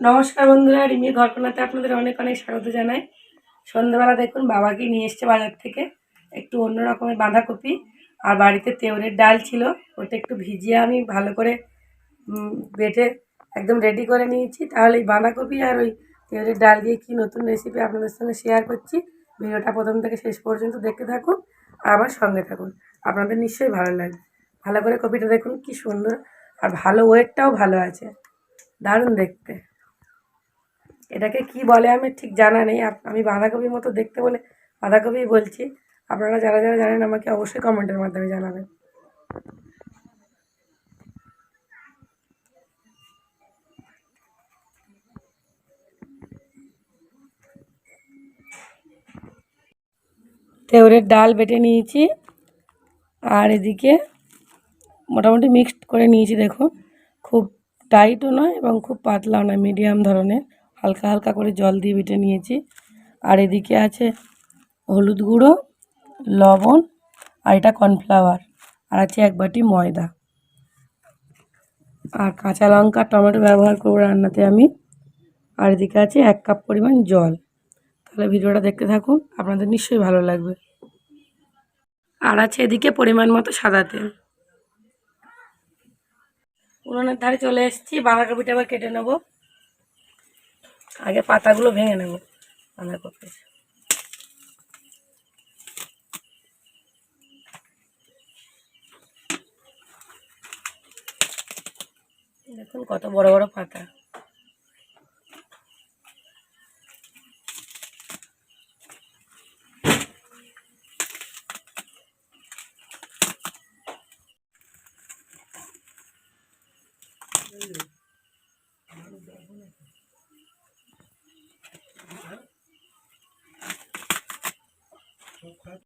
নমস্কার বন্ধুরা, রিমির ঘরকোনাতে আপনাদের অনেক অনেক স্বাগত জানাই। সন্ধ্যাবেলা দেখুন, বাবাকে নিয়ে এসছে বাজার থেকে একটু অন্য রকমের বাঁধাকপি আর বাড়িতে তেওরের ডাল ছিল, ওটা একটু ভিজিয়ে আমি ভালো করে বেটে একদম রেডি করে নিয়েছি। তাহলে এই বাঁধাকপি আর ওই তেওরের ডাল দিয়ে কি নতুন রেসিপি আপনাদের সঙ্গে শেয়ার করছি, ভিডিওটা প্রথম থেকে শেষ পর্যন্ত দেখতে থাকুন আর সঙ্গে থাকুন। আপনাদের নিশ্চয়ই ভালো লাগবে। ভালো করে কপিটা দেখুন, কি সুন্দর আর ভালো ওয়েটটাও ভালো আছে। দারুণ দেখতে। এটাকে কি বলে আমি ঠিক জানা নেই। আমি বাঁধাকপির মতো দেখতে বলে বাঁধাকপি বলছি। আপনারা যারা যারা জানেন আমাকে অবশ্যই কমেন্টের মাধ্যমে জানাবেন। তেওরের ডাল বেটে নিয়েছি। আর এদিকে মোটামুটি মিক্সড করে নিয়েছি, দেখুন। খুব টাইটও নয় এবং খুব পাতলাও নয় মিডিয়াম ধরনের। হালকা হালকা করে জল দিয়ে বেটে নিয়েছি। আর এদিকে আছে হলুদ গুঁড়ো, লবণ আর এটা কর্নফ্লাওয়ার। আর আছে এক বাটি ময়দা। আর কাঁচা লঙ্কা, টমেটো ব্যবহার করব রান্নাতে আমি। আর এদিকে আছে এক কাপ পরিমাণ জল। তাহলে ভিডিওটা দেখতে থাকুন, আপনাদের নিশ্চয়ই ভালো লাগবে। আর আছে এদিকে পরিমাণ মতো সাদা তেল। উনুনের ধারে চলে এসেছি, বাঁধাকপিটা আবার কেটে নেব। আগে পাতাগুলো ভেঙে নেব বাঁধাকপি দেখুন কত বড় বড় পাতা। 他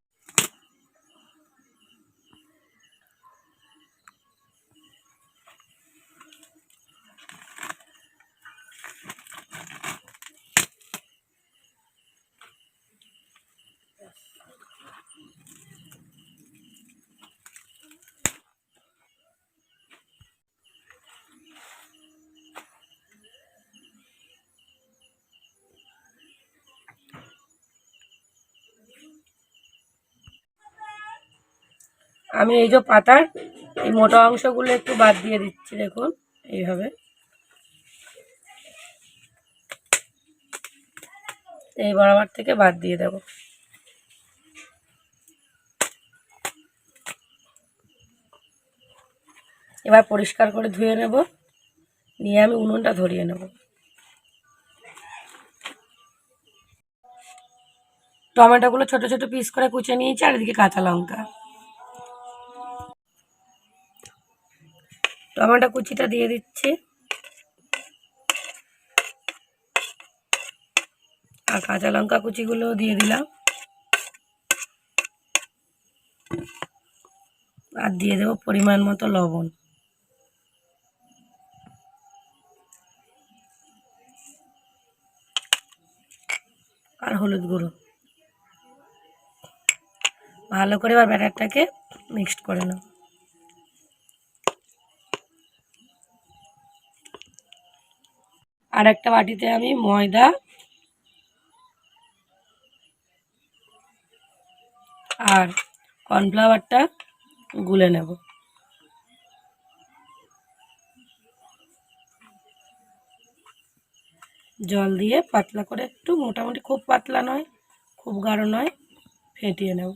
আমি এই যে পাতার এই মোটা অংশগুলো একটু বাদ দিয়ে দিচ্ছি, দেখুন, এইভাবে। এই বরাবর থেকে বাদ দিয়ে দেব। এবার পরিষ্কার করে ধুয়ে নেব, নিয়ে আমি উনুনটা ধরিয়ে নেব। টমেটোগুলো ছোট ছোট পিস করে কুচে নিয়েছি, আর এদিকে কাঁচা লঙ্কা। টমেটো কুচিটা দিয়ে দিচ্ছি। আর কাঁচা লঙ্কা কুচিগুলো দিয়ে দিলাম। আর দিয়ে দেবো পরিমাণ মতো লবণ। আর হলুদ গুঁড়ো। ভালো করে এবার ব্যাটারটাকে মিক্সড করে নাও। আর একটা বাটিতে আমি ময়দা, আর কর্নফ্লাওয়ারটা গুলে নেব। জল দিয়ে পাতলা করে একটু, মোটামুটি খুব পাতলা নয়, খুব গাঢ় নয়, ফেটিয়ে নেব।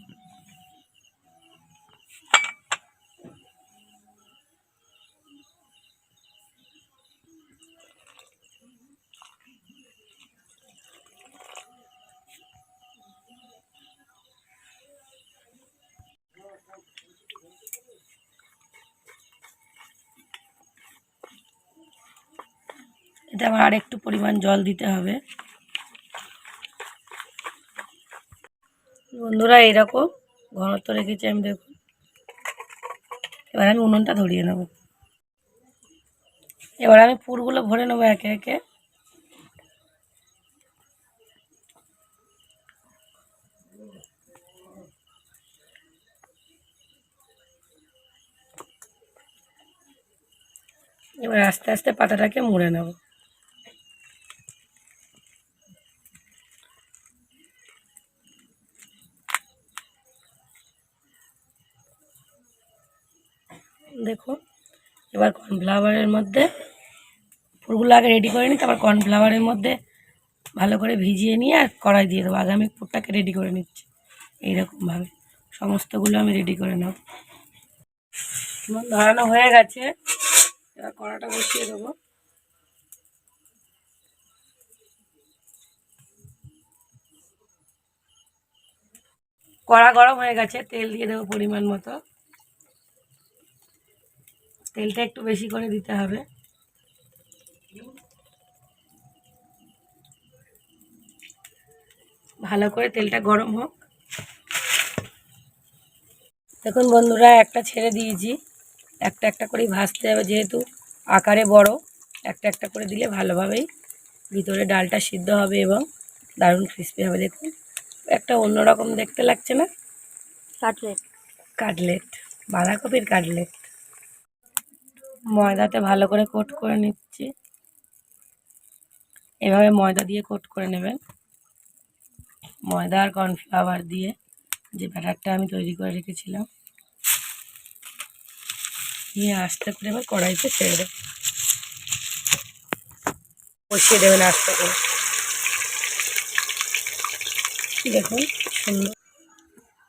এটা আবার আর একটু পরিমাণ জল দিতে হবে। বন্ধুরা এইরকম ঘনত্ব রেখেছি আমি, দেখুন। এবার আমি উনুনটা ধরিয়ে নেব। এবার আমি পুরগুলো ভরে নেব একে একে। এবার আস্তে আস্তে পাতাটাকে মুড়ে নেব। এবার কর্নফ্লাওয়ারের মধ্যে পুরগুলো আগে রেডি করে নিই তারপর কর্নফ্লাওয়ারের মধ্যে ভালো করে ভিজিয়ে নিয়ে আর কড়াই দিয়ে দেবো। আগে আমি পুরটাকে রেডি করে নিচ্ছি, এইরকমভাবে। সমস্তগুলো আমি রেডি করে নেব। ধরানো হয়ে গেছে। এবার কড়াটা বসিয়ে দেবো। কড়া গরম হয়ে গেছে, তেল দিয়ে দেবো পরিমাণ মতো। তেলটা একটু বেশি করে দিতে হবে। ভালো করে তেলটা গরম হোক। দেখুন বন্ধুরা একটা ছেড়ে দিয়েছি। একটা একটা করেই ভাজতে হবে যেহেতু আকারে বড় একটা একটা করে দিলে ভালোভাবেই ভিতরে ডালটা সিদ্ধ হবে এবং দারুণ ক্রিস্পি হবে। দেখুন একটা অন্যরকম দেখতে লাগছে না? কাটলেট কাটলেট বাঁধাকপির কাটলেট ময়দাতে ভালো করে কোট করে নিচ্ছি। এভাবে ময়দা দিয়ে কোট করে নেবেন। ময়দা আর কর্নফ্লাওয়ার দিয়ে যে ব্যাটারটা আমি তৈরি করে রেখেছিলাম। নিয়ে আস্তে করে এবার কড়াইতে ছেড়ে দেবেন বসিয়ে দেবেন আস্তে করে। দেখুন, সুন্দর।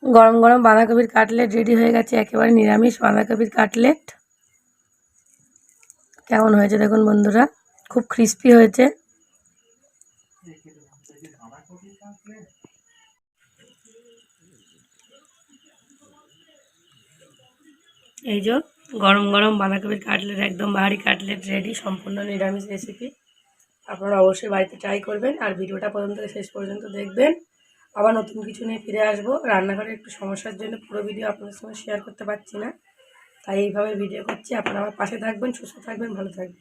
গরম গরম বাঁধাকপির কাটলেট রেডি হয়ে গেছে। একেবারে নিরামিষ বাঁধাকপির কাটলেট। কেমন হয়েছে দেখুন বন্ধুরা? খুব ক্রিস্পি হয়েছে। এই যে গরম গরম বাঁধাকপির কাটলেট, একদম বাহারি কাটলেট রেডি সম্পূর্ণ নিরামিষ রেসিপি আপনারা অবশ্যই বাড়িতে ট্রাই করবেন আর ভিডিওটা প্রথম থেকে শেষ পর্যন্ত দেখবেন। আবার নতুন কিছু নিয়ে ফিরে আসব। রান্নাঘরে একটু সমস্যার জন্য পুরো ভিডিও আপনাদের সঙ্গে শেয়ার করতে পারছি না। তাই এইভাবে ভিডিও করছি। আপনারা আমার পাশে থাকবেন সুস্থ থাকবেন ভালো থাকবেন।